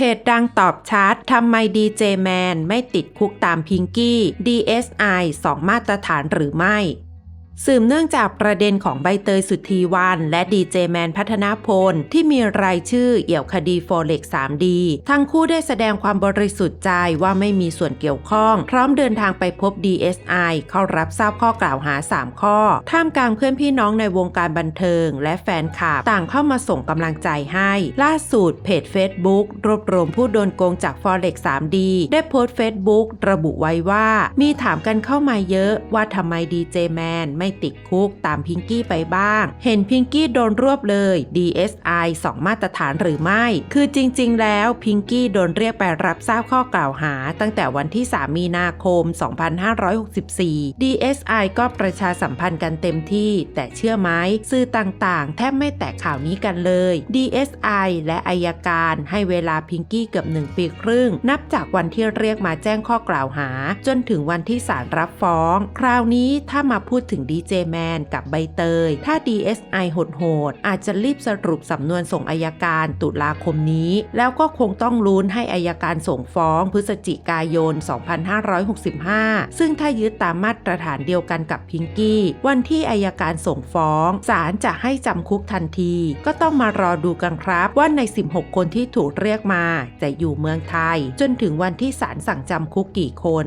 เพจดังตอบชัดทำไมดีเจแมนไม่ติดคุกตามพิงกี้ DSI 2 มาตรฐานหรือไม่ สืบเนื่องจากประเด็นของใบเตยสุทธีวัน และดีเจแมนพัฒนาพล ที่มีรายชื่อเอี่ยวคดีโฟเล็ก 3D ทั้งคู่ได้แสดงความบริสุทธิ์ใจว่าไม่มีส่วนเกี่ยวข้อง พร้อมเดินทางไปพบ DSI เข้ารับทราบข้อกล่าวหา 3 ข้อ ท่ามกลางเพื่อนพี่น้องในวงการบันเทิง และแฟนคลับต่างเข้ามาส่งกำลังใจให้ ล่าสุดเพจ Facebook รวบรวมผู้โดนโกงจาก Forex 3D ได้โพสต์ Facebook ระบุไว้ว่า มีถามกันเข้ามาเยอะว่าทำไมดีเจแมนไม่ติดคุกตามพิงกี้ไปบ้าง เห็นพิงกี้โดนรวบเลย DSI 2 มาตรฐานหรือไม่ คือจริง ๆ แล้วพิงกี้โดนเรียกไปรับทราบข้อกล่าวหา ตั้งแต่วันที่ 3 มีนาคม 2564 DSI ก็ประชาสัมพันธ์กันเต็มที่ แต่เชื่อไหมสื่อต่างๆ แทบไม่แตะข่าวนี้กันเลย DSI และอายการให้เวลาพิงกี้เกือบหนึ่งปีครึ่ง นับจากวันที่เรียกมาแจ้งข้อกล่าวหา จนถึงวันที่ศาลรับฟ้อง คราวนี้ถ้ามาพูดถึง D ดีเจแมนกับใบเตย ถ้า DSI โหดๆอาจจะรีบสรุปสำนวนส่งอายการตุลาคมนี้ แล้วก็คงต้องลุ้นให้อายการส่งฟ้องพฤศจิกายน 2565 ซึ่งถ้ายึดตามมาตรฐานเดียวกันกับพิงกี้ วันที่อายการส่งฟ้องศาลจะให้จำคุกทันที ก็ต้องมารอดูกันครับว่าใน 16 คนที่ถูกเรียกมา จะอยู่เมืองไทย จนถึงวันที่ศาลสั่งจำคุกกี่คน